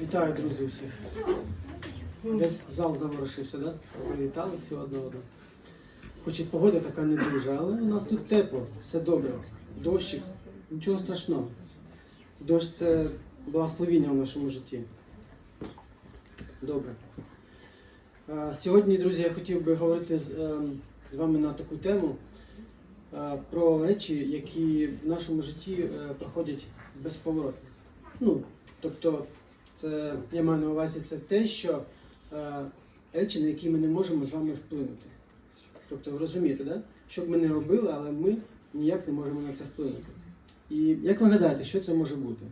Вітаю, друзі, всіх. Десь зал заворушився, да? Привітали всі одне одного. Хоч і погода така не дуже, але у нас тут тепло, все добре. Дощик, нічого страшного. Дощ це благословіння в нашому житті. Добре. Сьогодні, друзі, я хотів би говорити з, ем, вами на таку тему е, про речі, які в нашому житті е, проходять безповоротно. Ну, тобто, це я маю на увазі це те, що е, речі, на які ми не можемо з вами вплинути. Тобто, розумієте, да? що б ми не робили, але ми ніяк не можемо на це вплинути. І як ви гадаєте, що це може бути?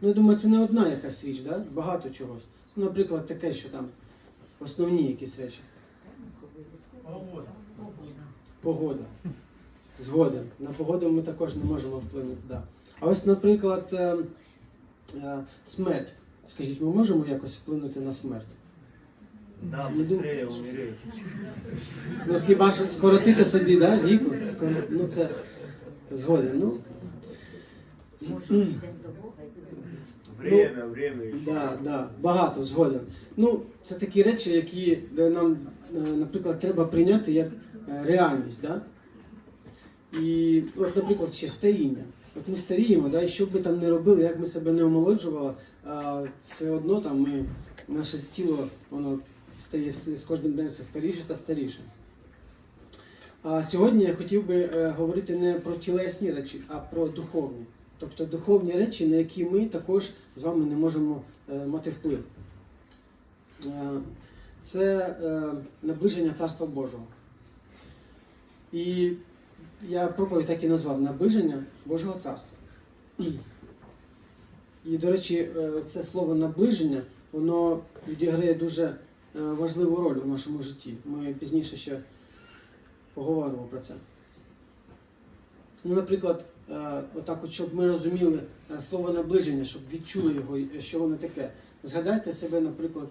Ну, я думаю, це не одна якась річ, да? багато чогось. Ну, наприклад, таке, що там основні якісь речі. Погода. Погода. Згоден. На погоду ми також не можемо вплинути. Да. А ось, наприклад, е, е, смерть. Скажіть, ми можемо якось вплинути на смерть? Да, быстрее умереть. Ну хіба що скоротити собі, да, віку? Ну це згоден. Ну, Время, время еще. да, да, багато згоден. Ну, це такі речі, які нам, е, наприклад, треба прийняти як е, реальність. Да? І, от, наприклад, ще старіння. От ми старіємо, да, і що б ми там не робили, як ми себе не омолоджували, а, все одно там ми, наше тіло воно стає з кожним днем все старіше та старіше. А сьогодні я хотів би е, говорити не про тілесні речі, а про духовні. Тобто духовні речі, на які ми також з вами не можемо е, мати вплив. Е, це наближення Царства Божого. І я проповідь так і назвав наближення Божого Царства. І, до речі, е, це слово наближення, воно відіграє дуже е, важливу роль у нашому житті. Ми пізніше ще поговоримо про це. Ну, наприклад, е, отак, от, щоб ми розуміли слово наближення, щоб відчули його, що воно таке. Згадайте себе, наприклад,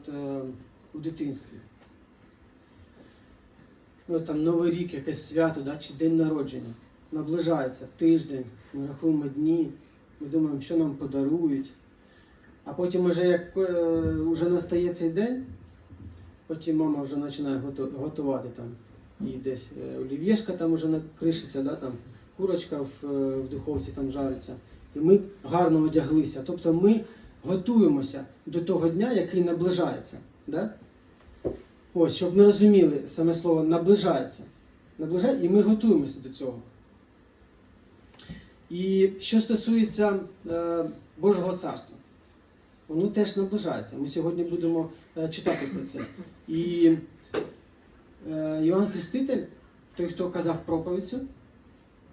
у дитинстві. Ну, там Новий рік, якесь свято, да, чи день народження. Наближається тиждень, ми рахуємо дні, ми думаємо, що нам подарують. А потім, вже як е, вже настає цей день, потім мама вже починає готувати там. І десь е, олів'єшка там вже накришиться, да, там, курочка в, е, в духовці там жариться. І ми гарно одяглися. Тобто ми готуємося до того дня, який наближається. Да? Ось, щоб ми розуміли саме слово наближається. Наближається, і ми готуємося до цього. І що стосується е, Божого царства, воно теж наближається. Ми сьогодні будемо е, читати про це. І е, Йоанн Хреститель, той, хто казав проповідь, цю,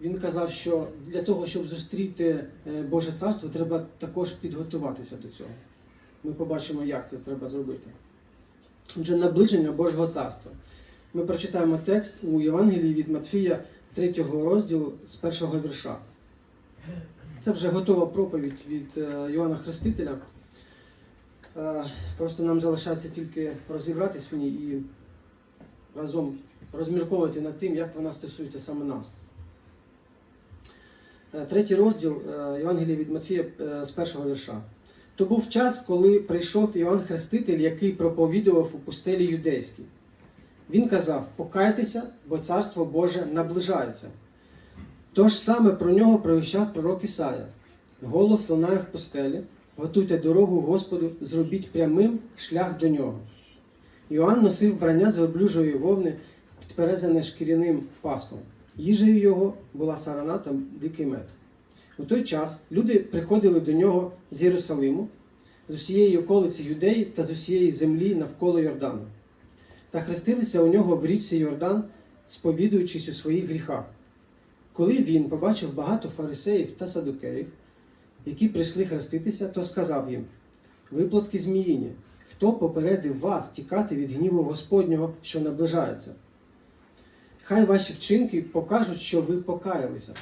він казав, що для того, щоб зустріти е, Боже царство, треба також підготуватися до цього. Ми побачимо, як це треба зробити. Отже, наближення Божого царства. Ми прочитаємо текст у Євангелії від Матфія 3 розділу з першого вірша. Це вже готова проповідь від е, Йоанна Хрестителя. Е, Просто нам залишається тільки розібратись в ній і разом розмірковувати над тим, як вона стосується саме нас. Е, Третій розділ Євангелія від Матфія з першого вірша. То був час, коли прийшов Іоанн Хреститель, який проповідував у пустелі юдейській. Він казав: Покайтеся, бо царство Боже наближається. Тож саме про нього провіщав пророк Ісая. Голос лунає в пустелі, готуйте дорогу Господу, зробіть прямим шлях до нього. Іоанн носив вбрання з верблюжої вовни, підперезане шкіряним паском. Їжею його була сарана та дикий мед. У той час люди приходили до нього з Єрусалиму, з усієї околиці Юдеї та з усієї землі навколо Йордану, та хрестилися у нього в річці Йордан, сповідуючись у своїх гріхах. Коли він побачив багато фарисеїв та садукеїв, які прийшли хреститися, то сказав їм: Виплатки зміїні, хто попередив вас тікати від гніву Господнього, що наближається? Хай ваші вчинки покажуть, що ви покаялися.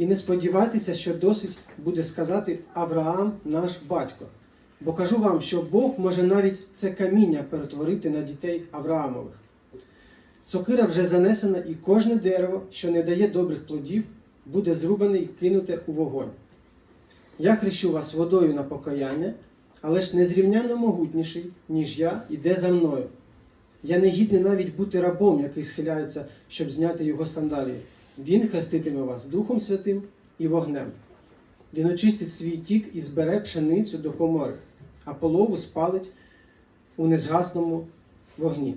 І не сподівайтеся, що досить буде сказати Авраам, наш батько. Бо кажу вам, що Бог може навіть це каміння перетворити на дітей Авраамових. Сокира вже занесена, і кожне дерево, що не дає добрих плодів, буде зрубане і кинуте у вогонь. Я хрещу вас водою на покаяння, але ж незрівнянно могутніший, ніж я, іде за мною. Я не гідний навіть бути рабом, який схиляється, щоб зняти його сандалії. Він хреститиме вас Духом Святим і вогнем. Він очистить свій тік і збере пшеницю до комори, а полову спалить у незгасному вогні.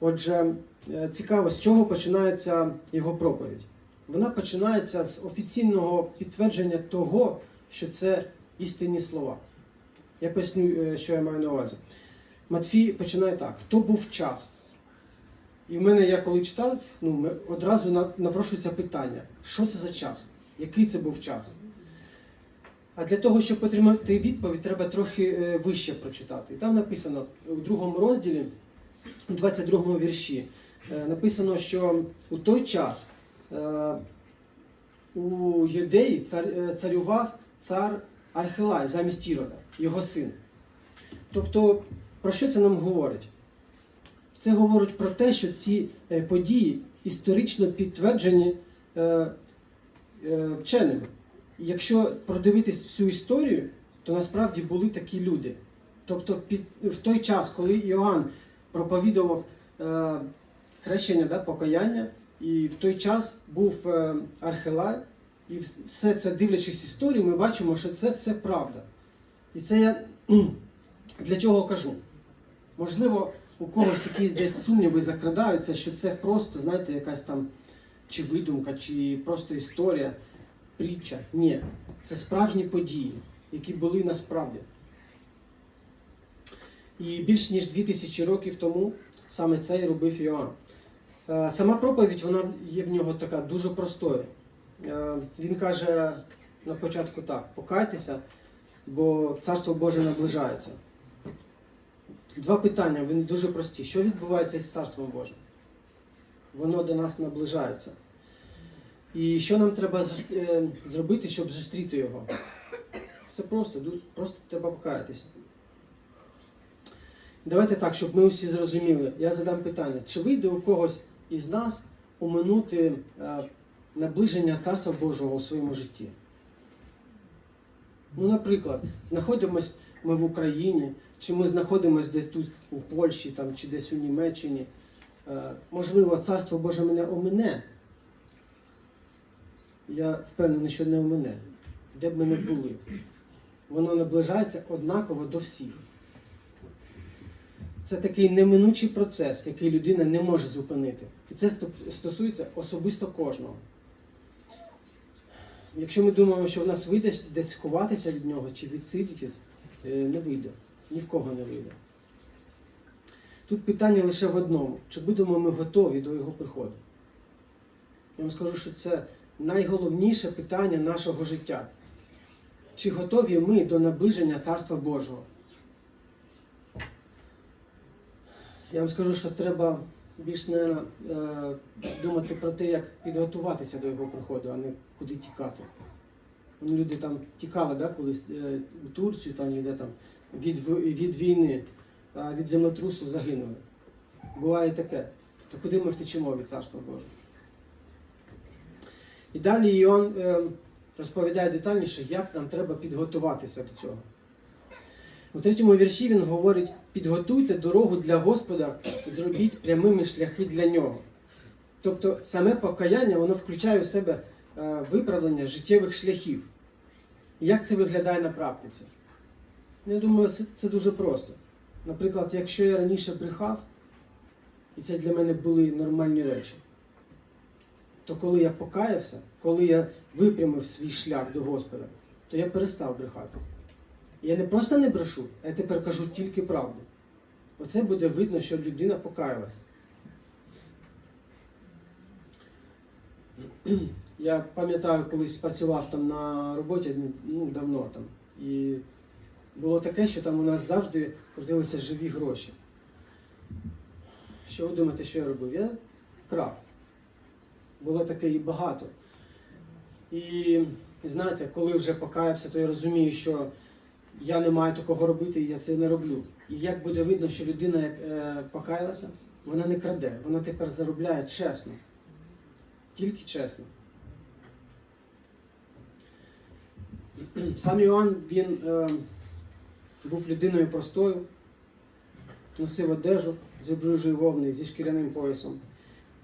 Отже, е, цікаво, з чого починається його проповідь. Вона починається з офіційного підтвердження того, що це істинні слова. Я поясню, е, що я маю на увазі. Матфій починає так: хто був час? І в мене, я коли читав, ну, одразу напрошується питання: що це за час? Який це був час? А для того, щоб отримати відповідь, треба трохи е, вище прочитати. І там написано у другому розділі, у 22 вірші, е, написано, що у той час е, у Юдеї царював цар Архилай замість Ірода, його син. Тобто, про що це нам говорить? Це говорить про те, що ці е, події історично підтверджені е, е, вченими. Якщо продивитись всю історію, то насправді були такі люди. Тобто, під, в той час, коли Іоанн проповідував е, хрещення да, покаяння, і в той час був е, Архилай, і все це дивлячись історію, ми бачимо, що це все правда. І це я для чого кажу? Можливо, у когось якісь десь сумніви закрадаються, що це просто, знаєте, якась там чи видумка, чи просто історія, притча. Ні, це справжні події, які були насправді. І більш ніж 2000 років тому саме це і робив Йоанн. Е, Сама проповідь вона є в нього така дуже простою. Е, Він каже на початку так: покайтеся, бо Царство Боже наближається. Два питання, вони дуже прості. Що відбувається із Царством Божим? Воно до нас наближається. І що нам треба е, зробити, щоб зустріти його? Все просто, просто треба покаятися. Давайте так, щоб ми усі зрозуміли. Я задам питання: чи вийде у когось із нас оминути е, наближення Царства Божого у своєму житті? Ну, наприклад, знаходимось ми в Україні, чи ми знаходимося десь тут у Польщі там, чи десь у Німеччині. Е, можливо, Царство Боже мене омине. Я впевнений, що не омине. Де б ми не були. Воно наближається однаково до всіх. Це такий неминучий процес, який людина не може зупинити. І це стосується особисто кожного. Якщо ми думаємо, що в нас вийде десь сховатися від нього чи відсидітись, е, не вийде. Ні в кого не вийде. Тут питання лише в одному: чи будемо ми готові до його приходу? Я вам скажу, що це найголовніше питання нашого життя. Чи готові ми до наближення Царства Божого? Я вам скажу, що треба більш не думати про те, як підготуватися до його приходу, а не куди тікати. Ну, Люди там тікали да, колись е, у Турцію, там, ніде там, від, від війни, від землетрусу загинули. Буває таке. То куди ми втечемо від Царства Божого? І далі Іоанн е, розповідає детальніше, як нам треба підготуватися до цього. У третьому вірші він говорить: підготуйте дорогу для Господа, зробіть прямими шляхи для нього. Тобто саме покаяння воно включає в себе е, виправлення життєвих шляхів. І як це виглядає на практиці? Ну, Я думаю, це, це дуже просто. Наприклад, якщо я раніше брехав, і це для мене були нормальні речі, то коли я покаявся, коли я випрямив свій шлях до Господа, то я перестав брехати. Я не просто не брешу, а я тепер кажу тільки правду. Оце буде видно, що людина покаялася. Я пам'ятаю, колись працював там на роботі ну, давно там. І було таке, що там у нас завжди крутилися живі гроші. Що ви думаєте, що я робив? Я крав. Було таке і багато. І знаєте, коли вже покаявся, то я розумію, що я не маю такого робити, і я це не роблю. І як буде видно, що людина е, покаялася, вона не краде, вона тепер заробляє чесно. Тільки чесно. Сам Іоанн він е, був людиною простою, носив одежу з вибружої вовни зі шкіряним поясом.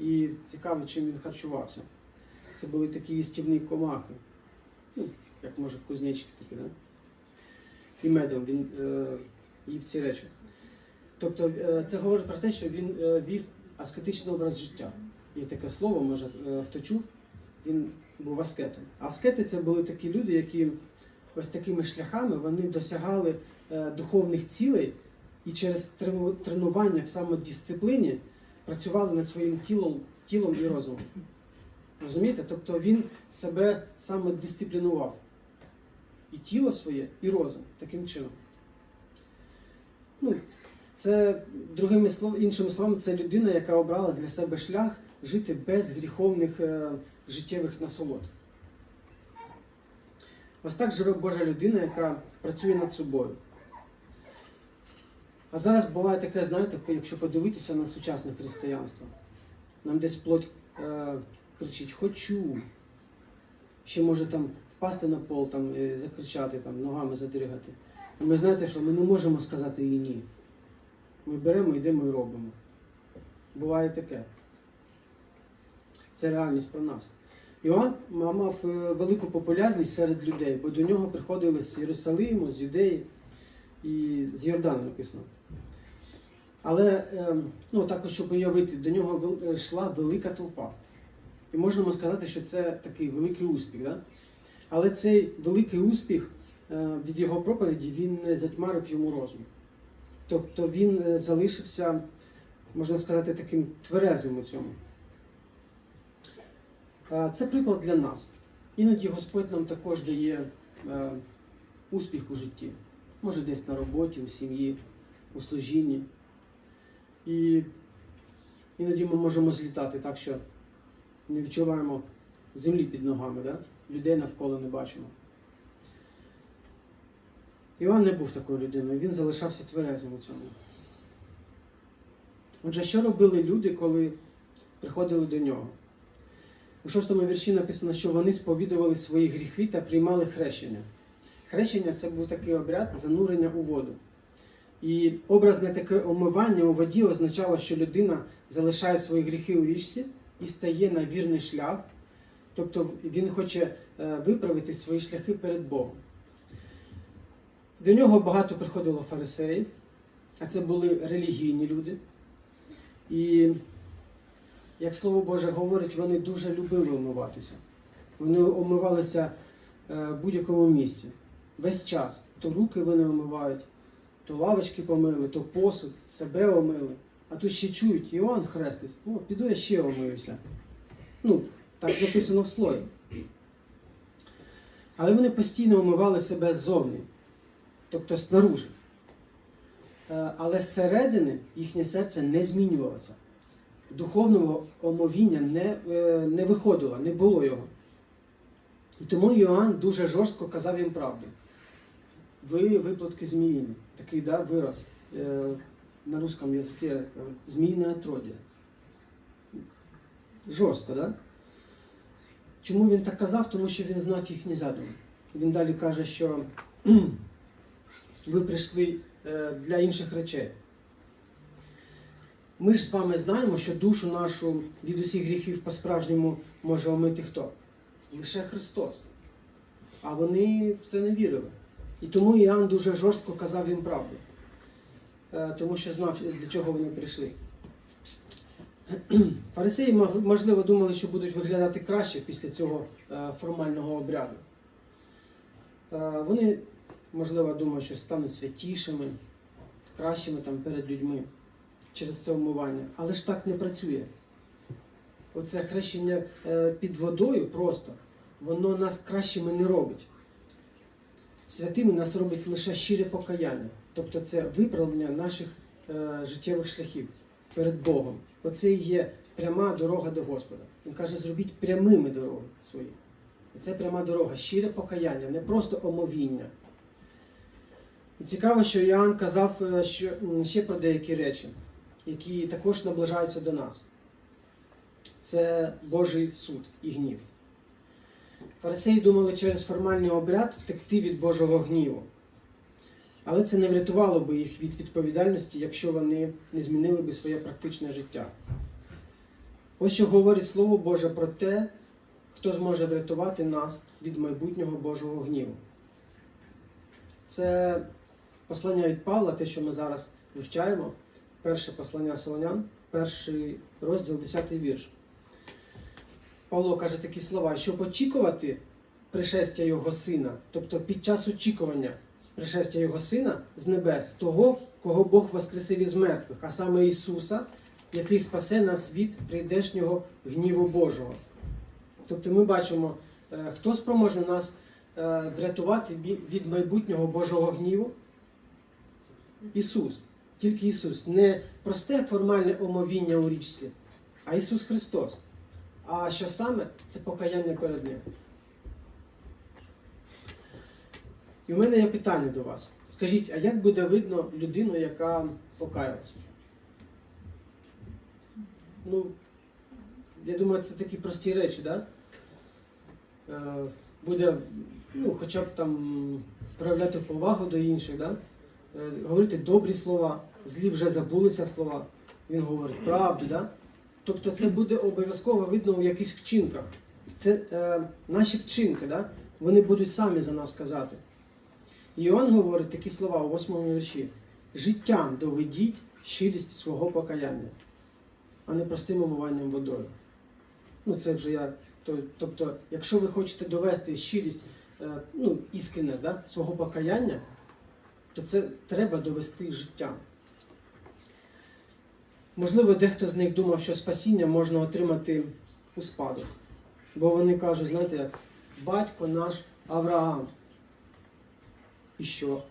І цікаво, чим він харчувався. Це були такі їстівні комахи, ну, як може кузнечики такі, да? і медом він е, їв ці речі. Тобто е, це говорить про те, що він е, вів аскетичний образ життя. Є таке слово, може е, хто чув, він був аскетом. Аскети це були такі люди, які ось такими шляхами вони досягали е, духовних цілей і через тренування в самодисципліні працювали над своїм тілом, тілом і розумом. Розумієте? Тобто він себе самодисциплінував. І тіло своє, і розум таким чином. Ну, це, другими слов, іншими словами, це людина, яка обрала для себе шлях жити без гріховних е, життєвих насолод. Ось так живе Божа людина, яка працює над собою. А зараз буває таке, знаєте, якщо подивитися на сучасне християнство, нам десь плоть е, кричить Хочу. Ще може там впасти на пол, там, е, закричати, там, ногами задригати. І ми знаєте, що ми не можемо сказати їй ні. Ми беремо, йдемо і робимо. Буває таке. Це реальність про нас. Іоанн мав е, велику популярність серед людей, бо до нього приходили з Єрусалиму, з Юдеї і з Йордану написано. Але е, ну, також, щоб уявити, до нього е, йшла велика толпа. І можемо сказати, що це такий великий успіх. Да? Але цей великий успіх е, від його проповіді він не затьмарив йому розум. Тобто він залишився, можна сказати, таким тверезим у цьому. Це приклад для нас. Іноді Господь нам також дає е, успіх у житті. Може десь на роботі, у сім'ї, у служінні. І іноді ми можемо злітати так, що не відчуваємо землі під ногами, да? людей навколо не бачимо. Іван не був такою людиною, він залишався тверезим у цьому. Отже, що робили люди, коли приходили до нього? У шостому вірші написано, що вони сповідували свої гріхи та приймали хрещення. Хрещення це був такий обряд занурення у воду. І образне таке омивання у воді означало, що людина залишає свої гріхи у річці і стає на вірний шлях. Тобто він хоче е, виправити свої шляхи перед Богом. До нього багато приходило фарисеїв, а це були релігійні люди. І, як Слово Боже говорить, вони дуже любили омиватися. Вони омивалися е, в будь-якому місці, весь час. То руки вони омивають, то лавочки помили, то посуд, себе омили. А тут ще чують, Іоанн хрестить, о, піду я ще омиюся. Ну, так написано в слові. Але вони постійно омивали себе ззовні, тобто снаружи. Е, Але зсередини їхнє серце не змінювалося. Духовного омовіння не, е, не виходило, не було його. І тому Йоанн дуже жорстко казав їм правду. Ви виплатки зміїні. Такий да, вираз е, на русском язикі е, зміїне отродя. Жорстко, да? Чому він так казав? Тому що він знав їхні задуми. Він далі каже, що ви прийшли для інших речей. Ми ж з вами знаємо, що душу нашу від усіх гріхів по-справжньому може омити хто? Лише Христос. А вони в це не вірили. І тому Іоанн дуже жорстко казав їм правду, Е, тому що знав, для чого вони прийшли. Фарисеї, можливо, думали, що будуть виглядати краще після цього е, формального обряду. Е, Вони, можливо, думають, що стануть святішими, кращими там перед людьми через це вмивання. Але ж так не працює. Оце хрещення е, під водою просто, воно нас кращими не робить. Святими нас робить лише щире покаяння. Тобто це виправлення наших е, життєвих шляхів перед Богом. Оце і є пряма дорога до Господа. Він каже, зробіть прямими дороги свої. І це пряма дорога, щире покаяння, не просто омовіння. І цікаво, що Іоанн казав е, ще про деякі речі, які також наближаються до нас. Це Божий суд і гнів. Фарисеї думали через формальний обряд втекти від Божого гніву. Але це не врятувало би їх від відповідальності, якщо вони не змінили би своє практичне життя. Ось що говорить Слово Боже про те, хто зможе врятувати нас від майбутнього Божого гніву. Це послання від Павла, те, що ми зараз вивчаємо. Перше послання Солонян, перший розділ, 10 вірш. Павло каже такі слова, щоб очікувати пришестя Його Сина, тобто під час очікування пришестя Його Сина з небес, того, кого Бог воскресив із мертвих, а саме Ісуса, який спасе нас від прийдешнього гніву Божого. Тобто ми бачимо, е, хто спроможний нас е, врятувати від майбутнього Божого гніву? Ісус. Тільки Ісус. Не просте формальне омовіння у річці, а Ісус Христос. А що саме? Це покаяння перед Ним. І в мене є питання до вас. Скажіть, а як буде видно людину, яка покаялася? Ну, я думаю, це такі прості речі, да? Е, Буде, ну, хоча б там проявляти повагу до інших, да? Е, говорити добрі слова, злі вже забулися слова. Він говорить правду, да? Тобто це буде обов'язково видно у якихось вчинках. Це е, наші вчинки, да? вони будуть самі за нас казати. Іоанн говорить такі слова у восьмому вірші: життям доведіть щирість свого покаяння, а не простим омиванням водою. Ну, це вже я. Тобто, якщо ви хочете довести щирість, е, ну, іскренне, да, свого покаяння, то це треба довести життям. Можливо, дехто з них думав, що спасіння можна отримати у спадок. Бо вони кажуть, знаєте, батько наш Авраам. І що?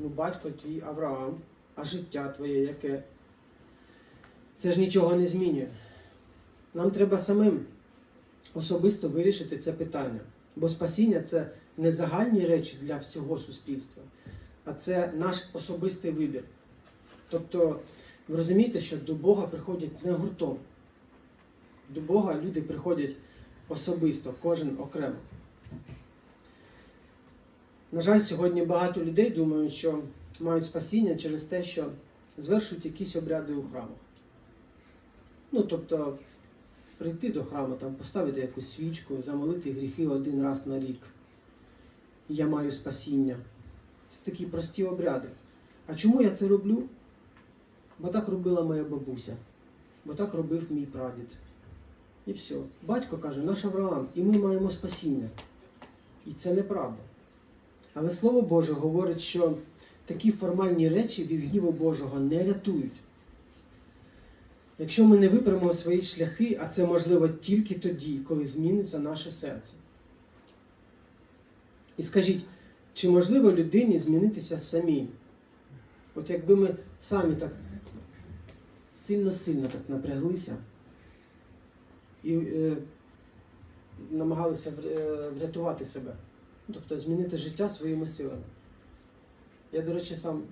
Ну, батько твій Авраам, а життя твоє яке? Це ж нічого не змінює. Нам треба самим особисто вирішити це питання. Бо спасіння це не загальні речі для всього суспільства, а це наш особистий вибір. Тобто, ви розумієте, що до Бога приходять не гуртом. До Бога люди приходять особисто, кожен окремо. На жаль, сьогодні багато людей думають, що мають спасіння через те, що звершують якісь обряди у храмах. Ну, тобто, прийти до храму, там, поставити якусь свічку, замолити гріхи один раз на рік. Я маю спасіння. Це такі прості обряди. А чому я це роблю? Бо так робила моя бабуся, бо так робив мій прадід. І все. Батько каже, наш Авраам, і ми маємо спасіння. І це неправда. Але Слово Боже говорить, що такі формальні речі від гніву Божого не рятують. Якщо ми не виправимо свої шляхи, а це можливо тільки тоді, коли зміниться наше серце. І скажіть, чи можливо людині змінитися самій? От якби ми самі так сильно-сильно так напряглися і е, намагалися е, врятувати себе. Тобто змінити життя своїми силами. Я, до речі, сам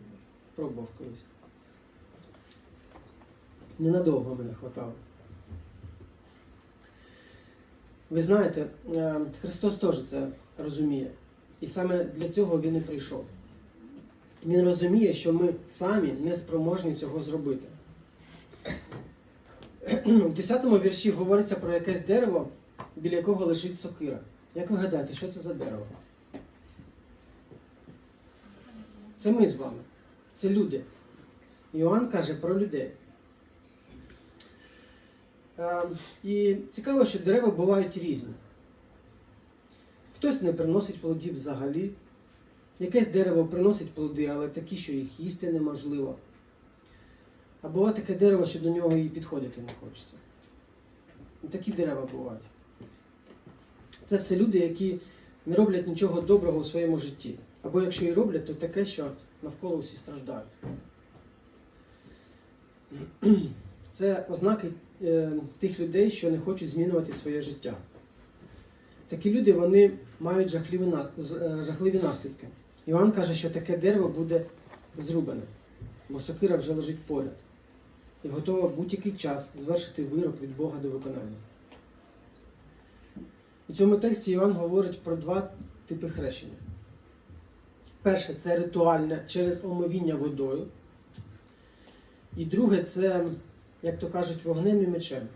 пробував колись. Ненадовго мене хватало. Ви знаєте, е, Христос теж це розуміє. І саме для цього Він і прийшов. Він розуміє, що ми самі не спроможні цього зробити. У 10 вірші говориться про якесь дерево, біля якого лежить сокира. Як ви гадаєте, що це за дерево? Це ми з вами. Це люди. Іоанн каже про людей. Е, І цікаво, що дерева бувають різні. Хтось не приносить плодів взагалі. Якесь дерево приносить плоди, але такі, що їх їсти неможливо. А буває таке дерево, що до нього і підходити не хочеться. Такі дерева бувають. Це все люди, які не роблять нічого доброго у своєму житті. Або якщо і роблять, то таке, що навколо всі страждають. Це ознаки е, тих людей, що не хочуть змінювати своє життя. Такі люди вони мають жахливі, е, жахливі наслідки. Іван каже, що таке дерево буде зрубане, бо сокира вже лежить поряд і готова будь-який час звершити вирок від Бога до виконання. У цьому тексті Іван говорить про два типи хрещення. Перше це ритуальне через омовіння водою. І друге це, як то кажуть, вогнем і мечем.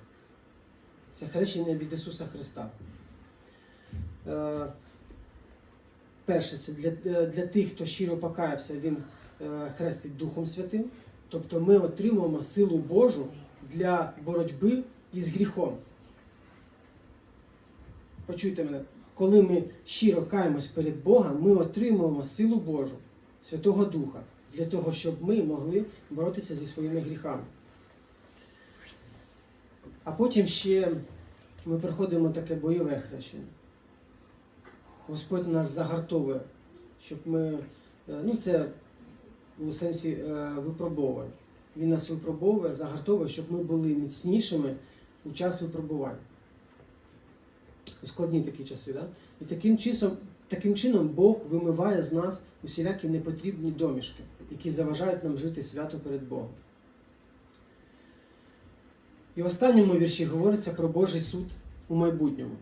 Це хрещення від Ісуса Христа. Е, Перше, це для, для тих, хто щиро покаявся, він е, хрестить Духом Святим. Тобто ми отримуємо силу Божу для боротьби із гріхом. Почуйте мене, коли ми щиро каємось перед Богом, ми отримуємо силу Божу, Святого Духа, для того, щоб ми могли боротися зі своїми гріхами. А потім ще ми проходимо таке бойове хрещення. Господь нас загартовує, щоб ми, е, ну це у сенсі е, випробовувань. Він нас випробовує, загартовує, щоб ми були міцнішими у час випробувань. У складні такі часи. Да? І таким, часом, таким чином Бог вимиває з нас усілякі непотрібні домішки, які заважають нам жити свято перед Богом. І в останньому вірші говориться про Божий суд у майбутньому.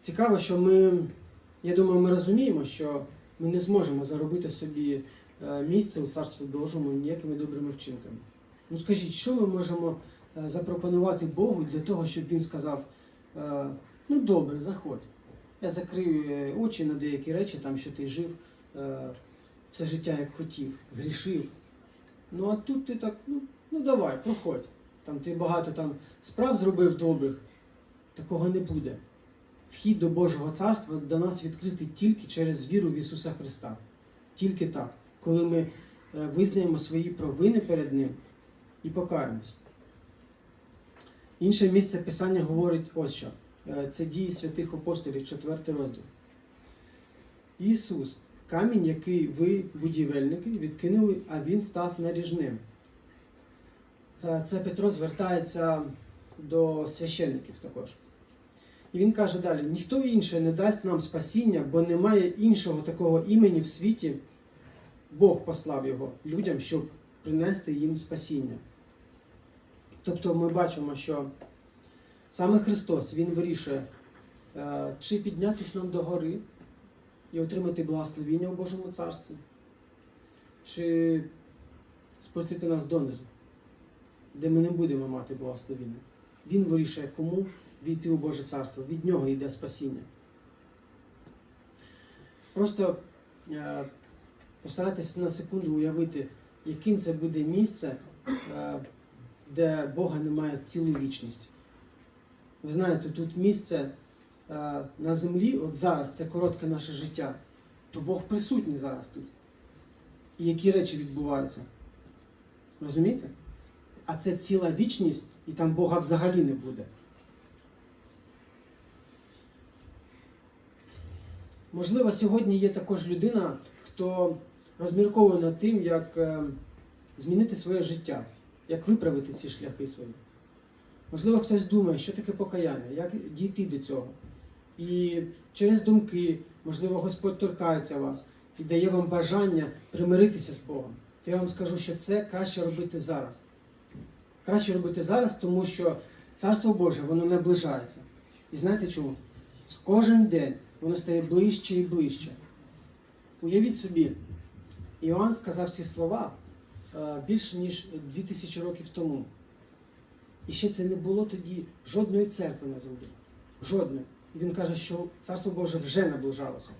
Цікаво, що ми, я думаю, ми розуміємо, що ми не зможемо заробити собі е, місце у Царстві Божому ніякими добрими вчинками. Ну скажіть, що ми можемо е, запропонувати Богу для того, щоб він сказав: е, ну добре, заходь. Я закрию е, очі на деякі речі, там, що ти жив все життя як хотів, грішив. Ну а тут ти так, ну, ну давай, проходь. Там ти багато там справ зробив добрих, такого не буде. Вхід до Божого царства до нас відкритий тільки через віру в Ісуса Христа. Тільки так, коли ми е, визнаємо свої провини перед Ним і покаємось. Інше місце Писання говорить ось що. Е, Це дії святих апостолів, 4 розділ. Ісус, камінь, який ви, будівельники, відкинули, а Він став наріжним. Е, Це Петро звертається до священників також. І він каже далі: ніхто інший не дасть нам спасіння, бо немає іншого такого імені в світі. Бог послав його людям, щоб принести їм спасіння. Тобто ми бачимо, що саме Христос Він вирішує, е, чи піднятися нам до гори і отримати благословіння у Божому царстві, чи спустити нас донизу, де ми не будемо мати благословіння. Він вирішує, кому війти у Боже царство. Від нього йде спасіння. Просто е, постарайтеся на секунду уявити, яким це буде місце, е, де Бога немає цілу вічність. Ви знаєте, тут місце е, на землі, от зараз це коротке наше життя, то Бог присутній зараз тут. І які речі відбуваються. Розумієте? А це ціла вічність, і там Бога взагалі не буде. Можливо, сьогодні є також людина, хто розмірковує над тим, як е, змінити своє життя, як виправити ці шляхи свої. Можливо, хтось думає, що таке покаяння, як дійти до цього. І через думки, можливо, Господь торкається вас і дає вам бажання примиритися з Богом. То я вам скажу, що це краще робити зараз. Краще робити зараз, тому що Царство Боже, воно наближається. І знаєте чому? З кожен день воно стає ближче і ближче. Уявіть собі, Іоанн сказав ці слова е, більше ніж 2000 років тому. І ще це не було тоді жодної церкви на землі. Жодної. І він каже, що Царство Боже вже наближалося.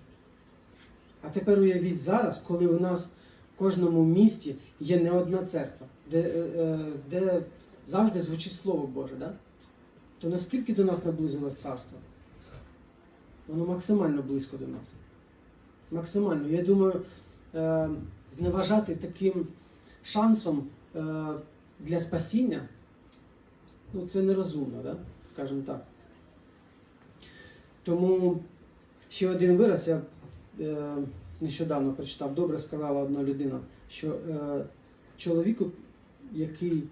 А тепер уявіть зараз, коли у нас в кожному місті є не одна церква, де, е, е, де завжди звучить Слово Боже, да? то наскільки до нас наблизилось царство? Воно максимально близько до нас. Максимально. Я думаю, е, зневажати таким шансом е, для спасіння, ну це нерозумно, да? скажімо так. Тому ще один вираз я е, нещодавно прочитав, добре сказала одна людина, що чоловіку, який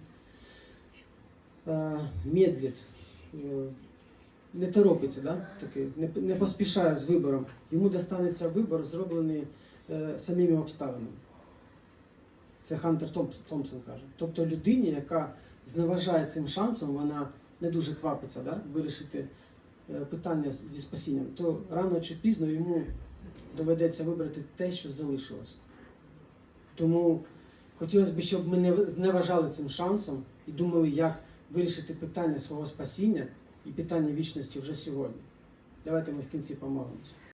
медлить, не торопиться, да? Таки, не не поспішає з вибором. Йому достанеться вибор, зроблений е, самими обставинами. Це Хантер Томпсон каже. Тобто людині, яка зневажає цим шансом, вона не дуже квапиться да? вирішити е, питання зі спасінням, то рано чи пізно йому доведеться вибрати те, що залишилось. Тому хотілося б, щоб ми не зневажали цим шансом і думали, як вирішити питання свого спасіння і питання вічності вже сьогодні. Давайте ми в кінці помолимось.